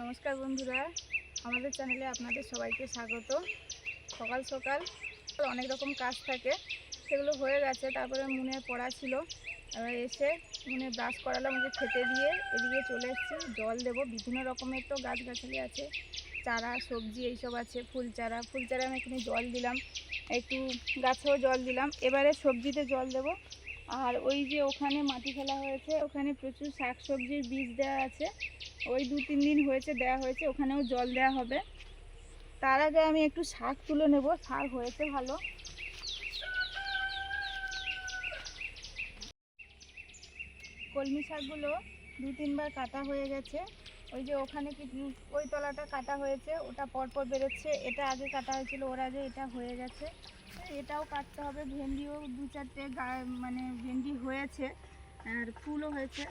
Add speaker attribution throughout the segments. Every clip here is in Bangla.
Speaker 1: নমস্কার বন্ধুরা, আমাদের চ্যানেলে আপনাদের সবাইকে স্বাগত। সকাল সকাল অনেক রকম কাজ থাকে, সেগুলো হয়ে গেছে, তারপরে মনে পড়া ছিল। এবার এসে মনে ব্রাশ করালাম ওকে খেতে দিয়ে, এদিকে চলে এসেছি, জল দেব, বিভিন্ন রকমের তো গাছগাছালি আছে, চারা, সবজি এইসব আছে ফুল চারা ফুল চারা আমি এখানে জল দিলাম, একটু গাছেও জল দিলাম, এবারে সবজিতে জল দেব। আর ওই যে ওখানে মাটি ফেলা হয়েছে, ওখানে প্রচুর শাক সবজির বীজ দেওয়া আছে ওই দু তিন দিন হয়েছে দেওয়া হয়েছে, ওখানেও জল দেওয়া হবে। তার আগে আমি একটু শাক তুলে নেব, শাক হয়েছে ভালো। কলমি শাকগুলো দু তিনবার কাটা হয়ে গেছে। ওই যে ওখানে ওই তলাটা কাটা হয়েছে, ওটা পরপর বেরোচ্ছে। এটা আগে কাটা হয়েছিল, ওর আগে এটা হয়ে গেছে। এটাও কাটতে হবে, ভেন্ডিও দু চারটে মানে ভেন্ডি হয়েছে, আর ফুলও হয়েছে।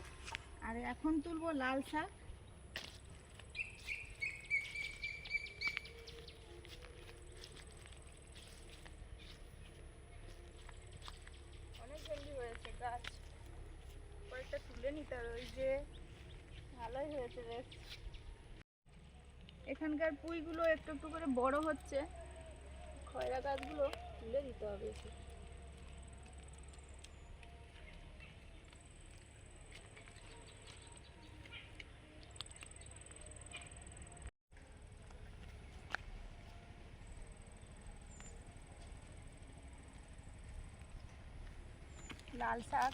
Speaker 1: আর এখন তুলবো লাল শাক অনেক ভেন্ডি হয়েছে গাছ হবে ওই যে ভালোই হয়েছে বেশ। এখানকার পুঁইগুলো একটু একটু করে বড় হচ্ছে। খয়রা গাছগুলো তুলে দিতে হবে একটু। লাল শাক।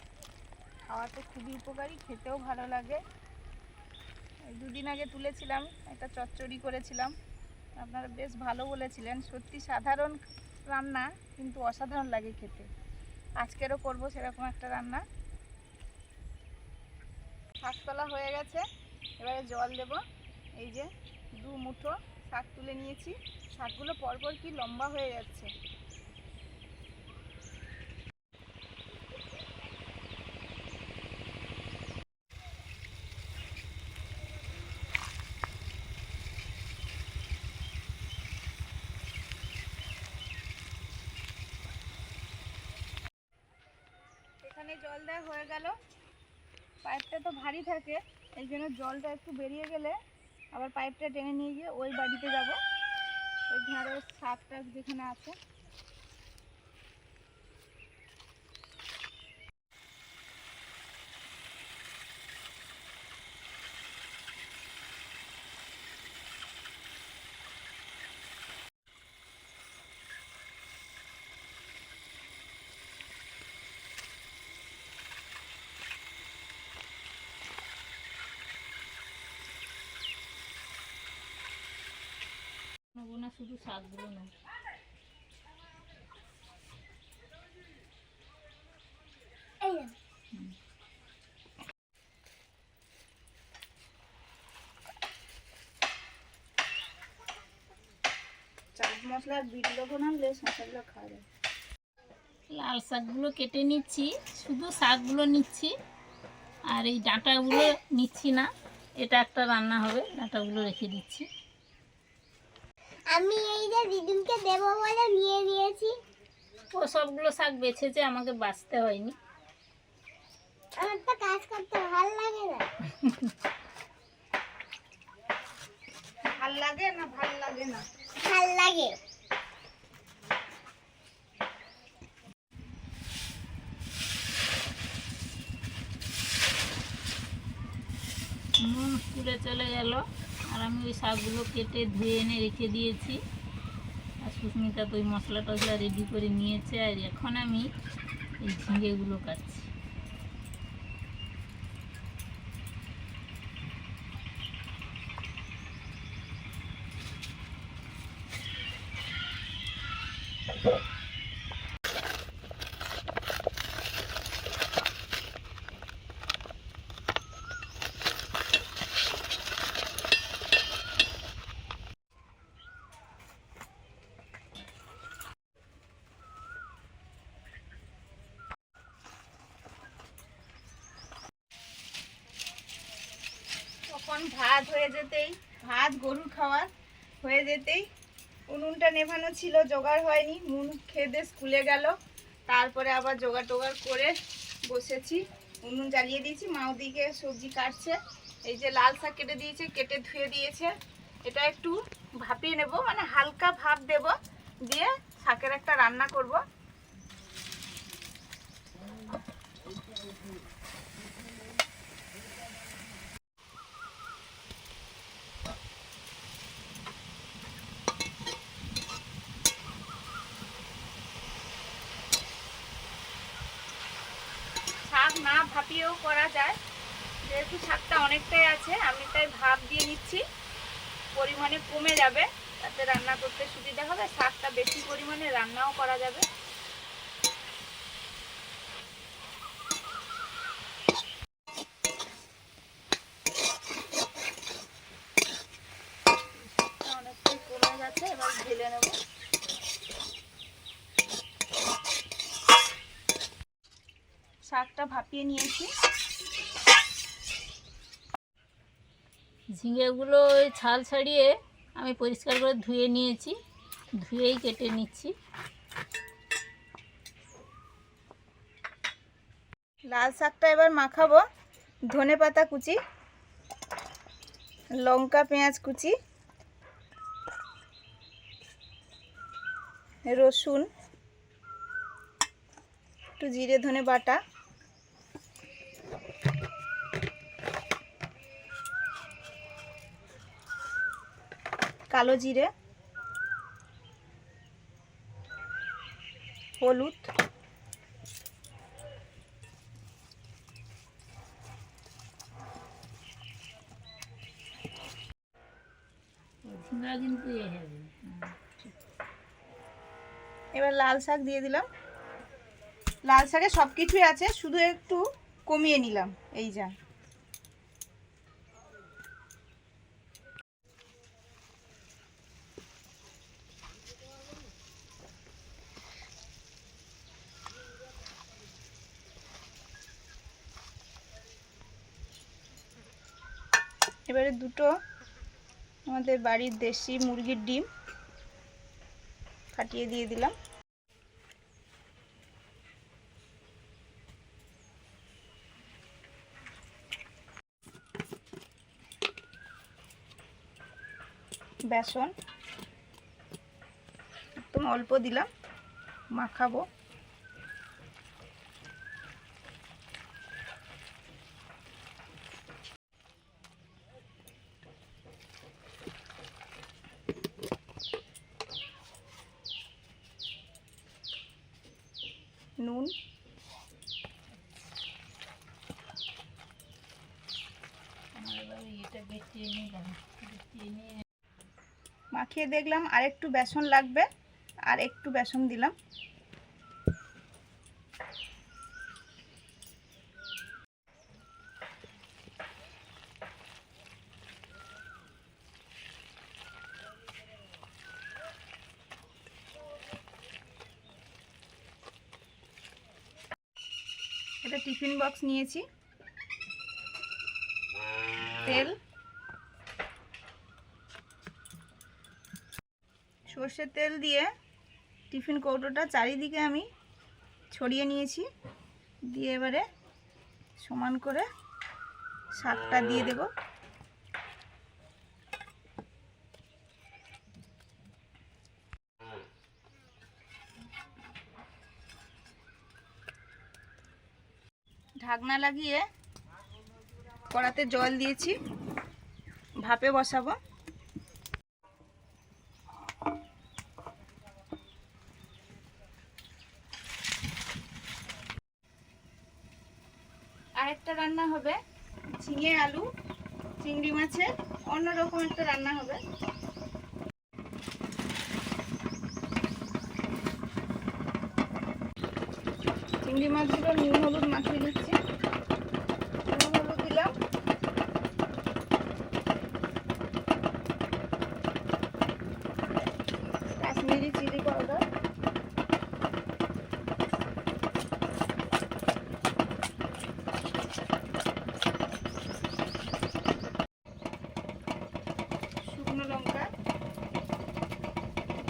Speaker 1: খাওয়াতে খুবই উপকারী, খেতেও ভালো লাগে। দুদিন আগে তুলেছিলাম, একটা চচ্চড়ি করেছিলাম। আপনারা বেশ ভালো বলেছিলেন, সত্যি সাধারণ রান্না, কিন্তু অসাধারণ লাগে খেতে। আজকেরও করব সেরকম একটা রান্না। শাকতলা হয়ে গেছে, এবারে জল দেব। এই যে দু মুঠো শাক তুলে নিয়েছি। শাকগুলো পরপর কি লম্বা হয়ে যাচ্ছে। এখানে হয়ে গেল। পাইপটা তো ভারী থাকে, এই জন্য জলটা একটু বেরিয়ে গেলে আবার পাইপটা টেনে নিয়ে গিয়ে ওই বাড়িতে যাব। ওই ধারে শাক টাক যেখানে আছে
Speaker 2: নেব না শুধু শাকগুলো নেব
Speaker 1: চাট মশলার বিট লবণ আনলে শশাগুলো খাওয়া যায়।
Speaker 2: লাল শাকগুলো কেটে নিচ্ছি শুধু শাকগুলো নিচ্ছি আর এই ডাঁটাগুলো নিচ্ছি না এটা একটা রান্না হবে ডাঁটাগুলো রেখে দিচ্ছি।
Speaker 3: আমি এই যে দিদুনকে দেবো বলে নিয়ে নিয়েছি।
Speaker 2: ও সবগুলো শাক বেছেছে আমাকে বাঁচতে হয়নি।
Speaker 3: আমার তো কাজ করতে ভালো লাগে না।
Speaker 1: ভালো লাগে না ভালো লাগে না?
Speaker 3: ভালো লাগে
Speaker 2: নুন তুলে চলে গেল আর আমি ওই শাকগুলো কেটে ধুয়ে এনে রেখে দিয়েছি। আর সুস্মিতা তো ওই মশলা টশলা রেডি করে নিয়েছে, আর এখন আমি এই ঝিঙেগুলো কাটছি।
Speaker 1: তখন ভাত হয়ে যেতেই, ভাত, গরুর খাওয়ার হয়ে যেতেই। উনুনটা নেভানো ছিল, জোগাড় হয়নি মুন খেয়ে স্কুলে গেল। তারপরে আবার জোগাড় টোগাড় করে বসেছি। উনুন জ্বালিয়ে দিয়েছি মাও দিকে সবজি কাটছে। এই যে লাল শাক কেটে দিয়েছে, কেটে ধুয়ে দিয়েছে। এটা একটু ভাপিয়ে নেব মানে হালকা ভাপ দেব, দিয়ে শাকের একটা রান্না করব শাক না ভাপিয়েও করা যায় যেহেতু শাকটা অনেকটাই আছে আমি তাই ভাপ দিয়ে নিচ্ছি পরিমাণে কমে যাবে তাতে রান্না করতে সুবিধা হবে শাকটা বেশি পরিমাণে রান্নাও করা যাবে। অনেকটাই কমে গেছে, এবার ঢেলে নেব। শাকটা ভাপিয়ে নিয়েছি।
Speaker 2: ঝিঙেগুলো ওই ছাল ছাড়িয়ে আমি পরিষ্কার করে ধুয়ে নিয়েছি, ধুয়েই কেটে নিচ্ছি।
Speaker 1: লাল শাকটা এবার মাখাবো, ধনে পাতা কুচি, লঙ্কা পেঁয়াজ কুচি, রসুন, একটু জিরে ধনে বাটা। কালো জিরে হলুদ এবার লাল শাক দিয়ে দিলাম। লাল শাকে সব কিছুই আছে শুধু একটু কমিয়ে নিলাম এই যা। এবারে দুটো আমাদের বাড়ির দেশি মুরগির ডিম ফাটিয়ে দিয়ে দিলাম। বেসন একদম অল্প দিলাম, মাখাবো নুন
Speaker 2: আমার এবার এটা বেটিয়ে নিলাম বেটিয়ে নিয়ে
Speaker 1: মাখিয়ে দেখলাম, আর একটু বেসন লাগবে, আর একটু বেসন দিলাম। এটা টিফিন বক্স নিয়েছি। তেল। সর্ষের তেল দিয়ে টিফিন কৌটোটা চারিদিকে আমি ছড়িয়ে নিয়েছি। দিয়ে এবারে সমান করে শাকটা দিয়ে দেব। ঢাকনা লাগিয়ে কড়াতে জল দিয়েছি। ভাপে বসাবো। আরেকটা রান্না হবে, ঝিঙে আলু, চিংড়ি মাছের অন্যরকম একটা রান্না হবে। চিংড়ি মাছগুলো নুন, হলুদ মাখিয়ে দিচ্ছি নুন হলুদ দিলাম কাশ্মীরি চিলি পাউডার শুকনো লঙ্কা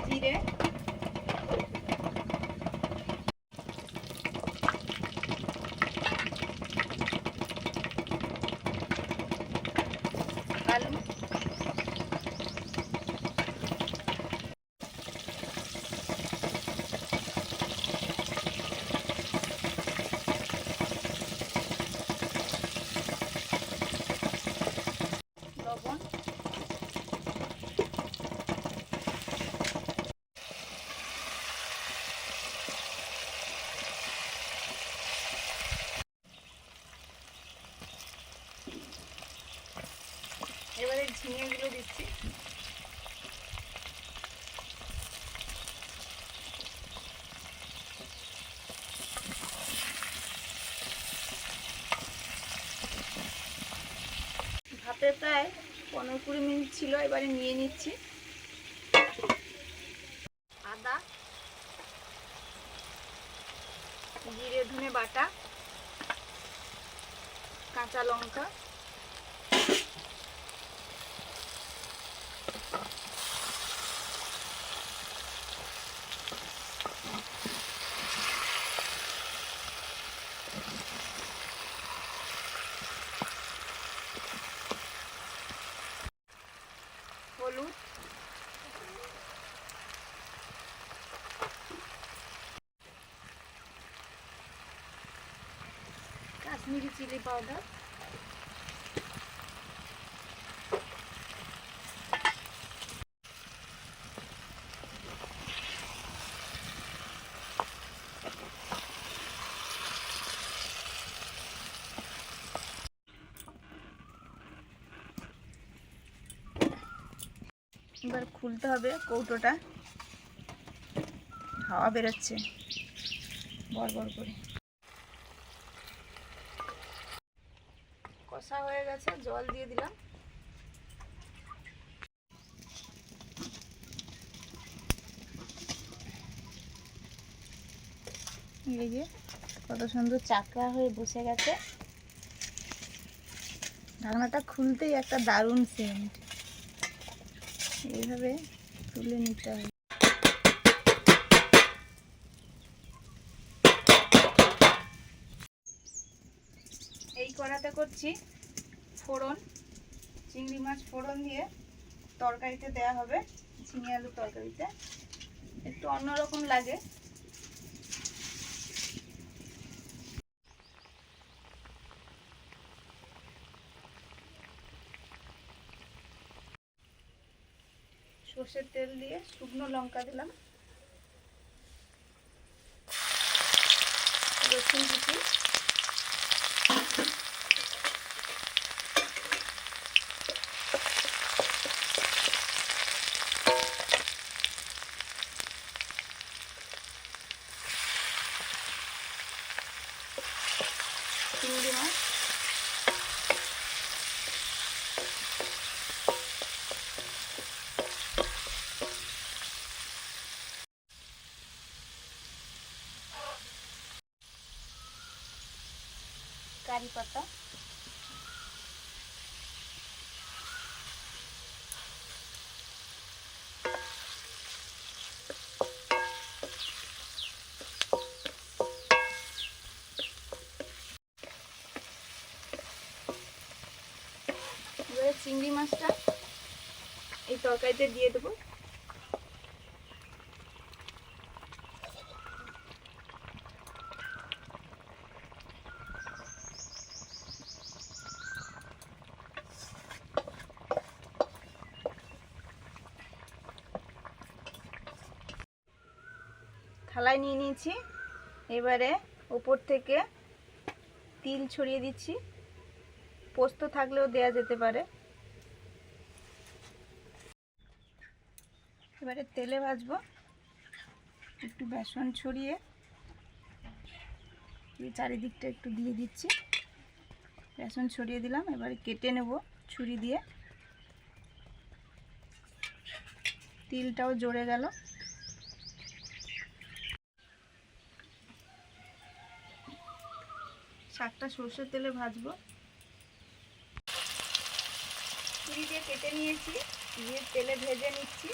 Speaker 1: জিরে এবারে ঝিঙেগুলো দিচ্ছি। ভাতে প্রায় পনেরো কুড়ি মিনিট ছিল এবারে নিয়ে নিচ্ছি আদা জিরে ধনে বাটা কাঁচা লঙ্কা হলুদ কাশ্মীরি চিলি পাউডার। এবার খুলতে হবে কৌটোটা। হাওয়া বেরোচ্ছে। বর বর করে। কষা হয়ে গেছে, জল দিয়ে দিলাম। এই যে কত সুন্দর চাকরা হয়ে বসে গেছে। ঢাকনাটা খুলতেই একটা দারুণ সেন্ট এইভাবে তুলে নিতে হবে এই কড়াতে করছি। ফোড়ন, চিংড়ি মাছ ফোড়ন দিয়ে তরকারিতে দেয়া হবে, ঝিঙে আলুর তরকারিতে। একটু অন্যরকম লাগে। সর্ষের তেল দিয়ে শুকনো লঙ্কা দিলাম। রসুন কুচি চিংড়ি মাছ কারি পাতা এবারে চিংড়ি মাছটা এই তরকারিতে দিয়ে দেবো থালায় নিয়ে নিয়েছি। এবারে ওপর থেকে তিল ছড়িয়ে দিচ্ছি। পোস্ত থাকলেও দেয়া যেতে পারে। এবারে তেলে ভাজবো। একটু বেসন ছড়িয়ে চারিদিকটা একটু দিয়ে দিচ্ছি। বেসন ছড়িয়ে দিলাম, এবারে কেটে নেব ছুরি দিয়ে। তিলটাও জড়ে গেল। শাকটা সর্ষের তেলে ভাজবো। ছুরি দিয়ে কেটে নিয়েছি দিয়ে তেলে ভেজে নিচ্ছি।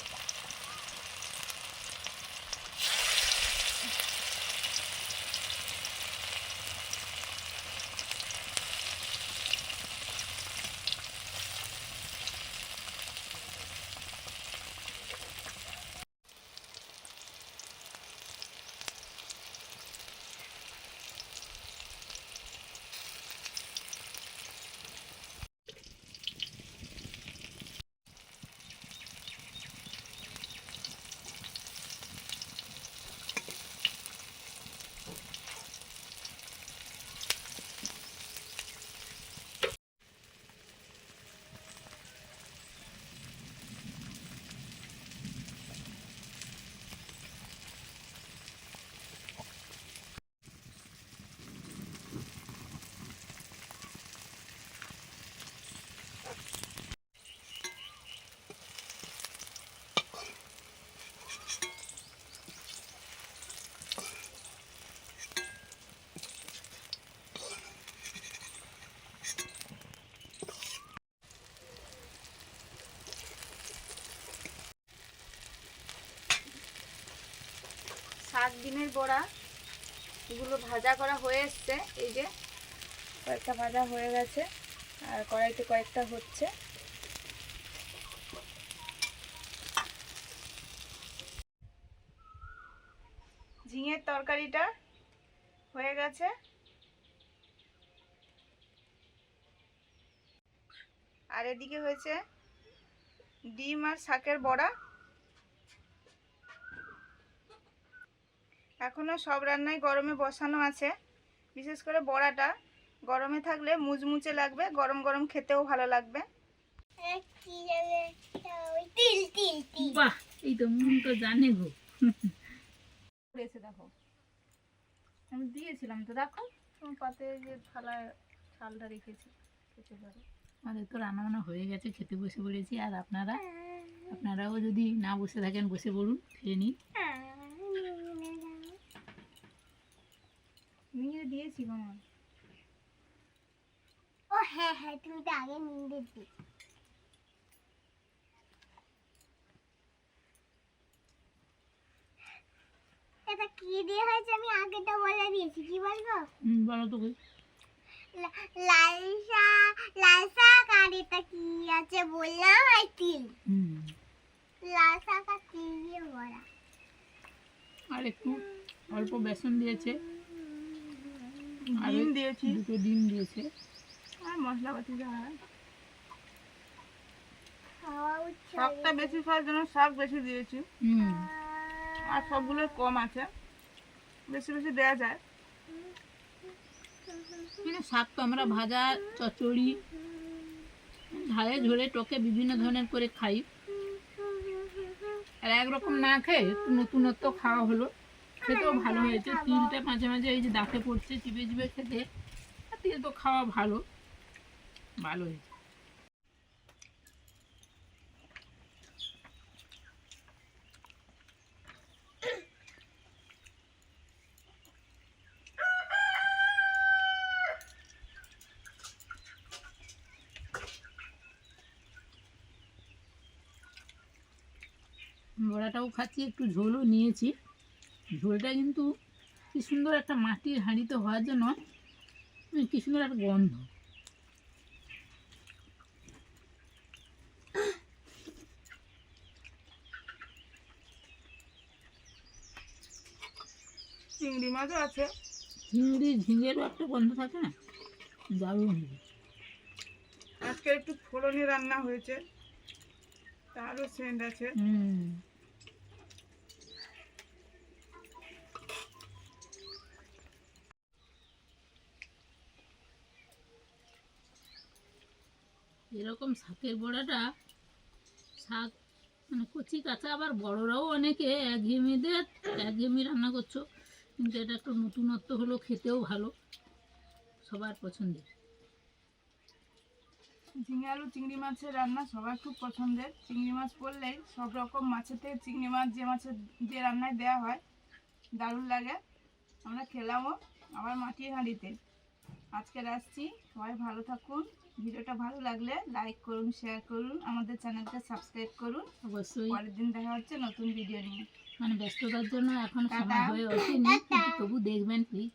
Speaker 1: ডিমের বড়া। এগুলো ভাজা করা হয়ে এসছে। এই যে কয়েকটা ভাজা হয়ে গেছে। আর কড়াইতে কয়েকটা হচ্ছে। ঝিঙের তরকারিটা হয়ে গেছে। আর এদিকে হয়েছে ডিম আর শাকের বড়া। এখনও সব রান্নাই গরমে বসানো আছে। বিশেষ করে বড়াটা। গরমে থাকলে মুচমুচে লাগবে গরম গরম খেতেও ভালো লাগবে।
Speaker 2: বাহ এই তো মন তো জানে গো।
Speaker 1: দেখো। আমি দিয়েছিলাম তো দেখো। পাতে যে থালায় চালটা রেখেছি খেতে পারো
Speaker 2: আমাদের তো রান্না বান্না হয়ে গেছে খেতে বসে পড়েছি। আর আপনারা? আপনারাও যদি না বসে থাকেন বসে পড়ুন খেয়ে নিন।
Speaker 1: নিয়ে দিয়েছি আমার।
Speaker 3: ও হ্যাঁ হ্যাঁ তুমি তো আগে নিয়ে দিতে এটা কি দিয়ে হয়েছে? আমি আগে তো বলে দিয়েছি কি বলব?
Speaker 2: হুম, বলো তো
Speaker 3: লাল শাক লাল শাক আর এটা কি আছে বললাম আর তিল
Speaker 2: হুম।
Speaker 3: লাল শাক আর তিল দিয়ে বড়া
Speaker 2: আর একটু অল্প বেসন দিয়েছে।
Speaker 1: ডিম দিয়েছি।
Speaker 2: দুটো ডিম দিয়েছে।
Speaker 1: আর মশলাপাতি যা হয়। শাকটা বেশি খাওয়ার জন্য শাক বেশি দিয়েছি।
Speaker 2: হুম।
Speaker 1: আর সবগুলো কম আছে। বেশি বেশি দেওয়া যায়।
Speaker 2: মানে শাক তো আমরা ভাজা চচ্চড়ি ঝালে ঝোলে টকে বিভিন্ন ধরনের করে খাই। আর একরকম না খেয়ে নতুনত্ব খাওয়া হলো। খেতেও ভালো হয়েছে। তিলটা মাঝে মাঝে এই যে দাঁতে পড়ছে চিপে চিপে খেতে। আর তিল তো খাওয়া ভালো। ভালো হয়েছে। বড়াটাও খাচ্ছি, একটু ঝোলও নিয়েছি। ঝোলটা কিন্তু কি সুন্দর একটা মাটির হাঁড়িতে হওয়ার জন্য কি সুন্দর একটা গন্ধ।
Speaker 1: চিংড়ি মাছও আছে।
Speaker 2: চিংড়ি ঝিঙেরও একটা গন্ধ থাকে না? দারুণ
Speaker 1: আজকে একটু ফোড়নি রান্না হয়েছে। তারও সেন্ট আছে।
Speaker 2: হুম। এরকম শাকের বড়াটা, শাক মানে কচি কাঁচা, আবার বড়রাও অনেকে একঘেয়েমিদের একঘেয়েমি রান্না করছ, কিন্তু এটা একটু নতুনত্ব হলো, খেতেও ভালো, সবার পছন্দের।
Speaker 1: ঝিঙে আলু, চিংড়ি মাছের রান্না সবার খুব পছন্দের। চিংড়ি মাছ পড়লেই সব রকম থেকে চিংড়ি মাছ, যে মাছের যে রান্নায় দেওয়া হয়, দারুণ লাগে। আমরা খেলামও আবার মাটির হাঁড়িতে। আজকে আসছি, সবাই ভালো থাকুন। ভিডিওটা ভালো লাগলে লাইক করুন শেয়ার করুন আমাদের চ্যানেলটা সাবস্ক্রাইব করুন।
Speaker 2: অবশ্যই।
Speaker 1: পরের দিন দেখা হচ্ছে নতুন ভিডিও নিয়ে।
Speaker 2: মানে ব্যস্ততার জন্য এখন সময়। হয়ে ওঠেনি তবু দেখবেন প্লিজ